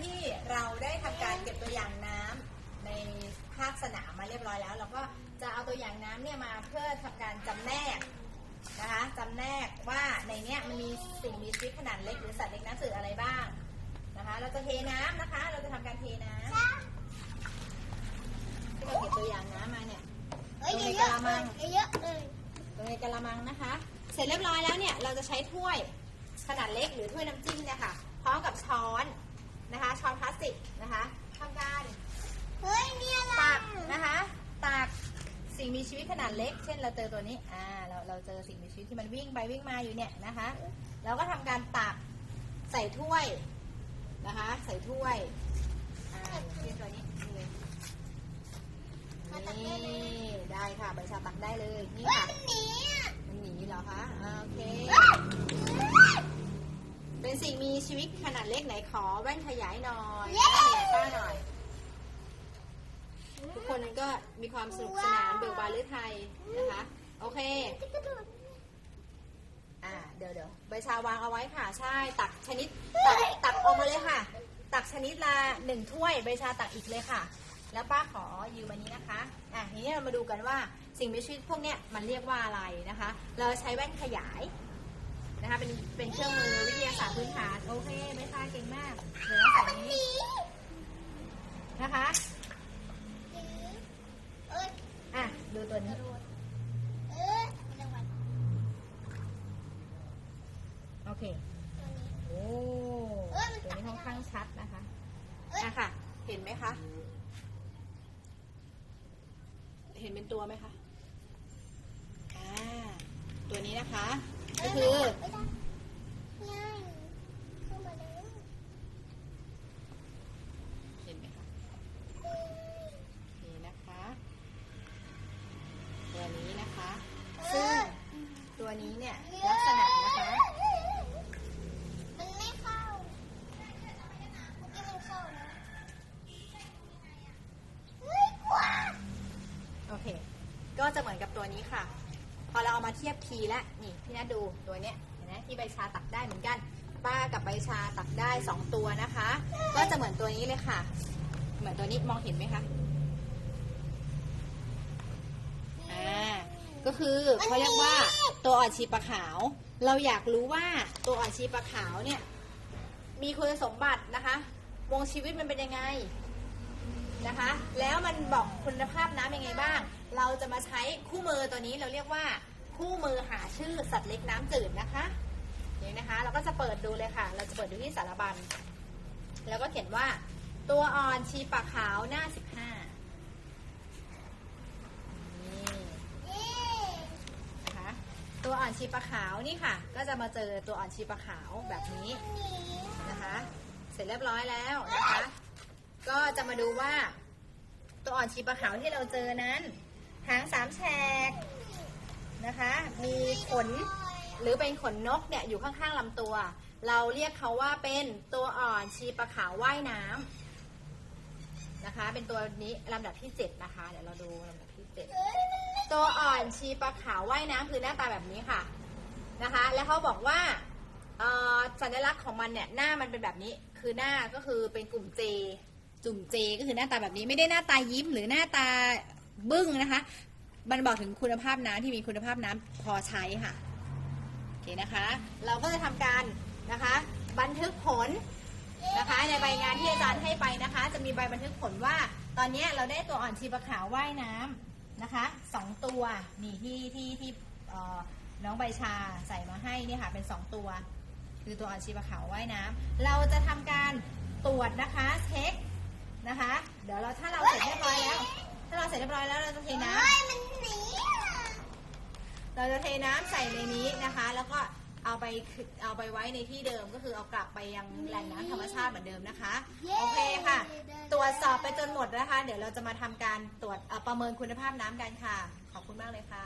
ที่เราได้ทำการเก็บตัวอย่างน้ำในภาคสนามมาเรียบร้อยแล้ว เราก็จะเอาตัวอย่างน้ำเนี่ยมาเพื่อทำการจำแนกนะคะจำแนกว่าในเนี้ยมันมีสิ่งมีชีวิตขนาดเล็กหรือสัตว์เล็กน้ำจืดอะไรบ้างนะคะ เราจะเทน้ำนะคะ เราจะทำการเทน้ำที่เราเก็บตัวอย่างน้ำมาเนี่ยเอ้ยเยอะๆเลยเยอะๆเลยลงในกระมังนะคะ เสร็จเรียบร้อยแล้วเนี่ยเราจะใช้ถ้วยขนาดเล็กหรือถ้วยน้ำจิ้มเนี่ยค่ะพร้อมกับช้อน นะคะ ช้อนพลาสติกนะคะทำการเฮ้ยมีอะไร ตักนะคะตักสิ่งมีชีวิตขนาดเล็ก เช่นเราเจอตัวนี้อ่าเราเราเจอสิ่งมีชีวิตที่มันวิ่งไปวิ่งมาอยู่เนี่ยนะคะเราก็ทำการตักใส่ถ้วยนะคะ ใส่ถ้วยอ่าอย่างเช่นตัวนี้นี่นี่ได้ค่ะใบชาตักได้เลยนี่เฮ้ยค่ะมันหนีอะมันหนีเหรอคะอ่าโอเค เป็นสิ่งมีชีวิตขนาดเล็กไหนขอแว่นขยายหน่อยแว่นขยายป้าหน่อย ทุกคนก็มีความสนุกสนานเบิกบานหรือไทยนะคะ โอเค อ่าเดี๋ยวเดี๋ยวใบชาวางเอาไว้ค่ะใช่ ตักชนิด ตักตักออกมาเลยค่ะ ตักชนิดละหนึ่งถ้วย ใบชาตักอีกเลยค่ะ แล้วป้าขอยืมอันนี้นะคะ อะทีนี้เรามาดูกันว่าสิ่งมีชีวิตพวกเนี้ยมันเรียกว่าอะไรนะคะ เราใช้แว่นขยาย นะคะเป็นเป็นเครื่องมือวิทยาศาสตร์พื้นฐานโอเคใบชาเก่งมากเดี๋ยวเราใส่อันนี้นะคะอะดูตัวนี้โอเคโอ้ตัวนี้ค่อนข้างชัดนะคะอะค่ะ เห็นไหมคะ เห็นเป็นตัวไหมคะอ่าตัวนี้นะคะ ก็คือ ไม่ได้ง่ายเข้ามาแล้ว เห็นไหมคะนี่นะคะ ตัวนี้นะคะ ซึ่งตัว นี้เนี่ยลักษณะนะคะ มันไม่เข้าเมื่อกี้มันเข้านะเฮ้ยกว่าโอเค ก็จะเหมือนกับตัวนี้ค่ะ พอเราเอามาเทียบคีย์แล้วนี่พี่นัทดูตัวเนี้ยเห็นไหมที่ใบชาตักได้เหมือนกัน ป้ากับใบชาตักได้สองตัวนะคะ ก็จะเหมือนตัวนี้เลยค่ะ เหมือนตัวนี้มองเห็นไหมคะ อ่า ก็ คือเขาเรียกว่าตัวอ่อนชีปลาขาว เราอยากรู้ว่าตัวอ่อนชีปลาขาวเนี่ย มีคุณสมบัตินะคะ วงชีวิตมันเป็นยังไงนะคะ แล้วมันบอกคุณภาพน้ำยังไงบ้าง เราจะมาใช้คู่มือตัวนี้เราเรียกว่าคู่มือหาชื่อสัตว์เล็กน้ำจืดนะคะนี่นะคะ เราก็จะเปิดดูเลยค่ะ เราจะเปิดดูที่สารบัญแล้วก็เขียนว่าตัวอ่อนชีปลาขาวหน้า15นี่ เย้ นะคะ ตัวอ่อนชีปลาขาวนี่ค่ะ ก็จะมาเจอตัวอ่อนชีปลาขาวแบบนี้นะคะ เสร็จเรียบร้อยแล้วนะคะ ก็จะมาดูว่า ตัวอ่อนชีปลาขาวที่เราเจอนั้นหางสามแฉกนะคะ มีขนหรือเป็นขนนกเนี่ยอยู่ข้างๆลำตัว เราเรียกเขาว่าเป็นตัวอ่อนชีปลาขาวว่ายน้ำนะคะ เป็นตัวนี้ลำดับที่เจ็ดนะคะ เดี๋ยวเราดูลำดับ ตัวอ่อนชีปลาขาวว่ายน้ำคือหน้าตาแบบนี้ค่ะนะคะ แล้วเขาบอกว่าสัญลักษณ์ของมันเนี่ยหน้ามันเป็นแบบนี้ คือหน้าก็คือเป็นกลุ่มเจ จุ่มเจก็คือหน้าตาแบบนี้ไม่ได้หน้าตายิ้มหรือหน้าตาบึ้งนะคะ มันบอกถึงคุณภาพน้ำที่มีคุณภาพน้ำพอใช้ค่ะโอเคนะคะ เราก็จะทำการนะคะ บันทึกผลนะคะ ในใบงานที่อาจารย์ให้ไปนะคะ จะมีใบบันทึกผลว่า ตอนนี้เราได้ตัวอ่อนชีปลาขาวว่ายน้ำ นะคะสองตัวนี่ที่ที่ที่เอ่อน้องใบชาใส่มาให้เนี่ยค่ะเป็นสองตัว คือตัวอ่อนชีปลาขาวว่ายน้ำเราจะทำการตรวจนะคะเช็คนะคะ เดี๋ยวเราถ้าเราเสร็จเรียบร้อยแล้ว ถ้าเราเสร็จเรียบร้อยแล้วเราจะเทน้ำเฮ้ยมันหนีอะเราจะเทน้ำใส่ในนี้นะคะ แล้วก็ เอาไปเอาไปไว้ในที่เดิมก็คือเอากลับไปยังแหล่งน้ำธรรมชาติเหมือนเดิมนะคะ โอเคค่ะ ตรวจสอบไปจนหมดนะคะ เดี๋ยวเราจะมาทำการตรวจเอ่อประเมินคุณภาพน้ำกันค่ะ ขอบคุณมากเลยค่ะ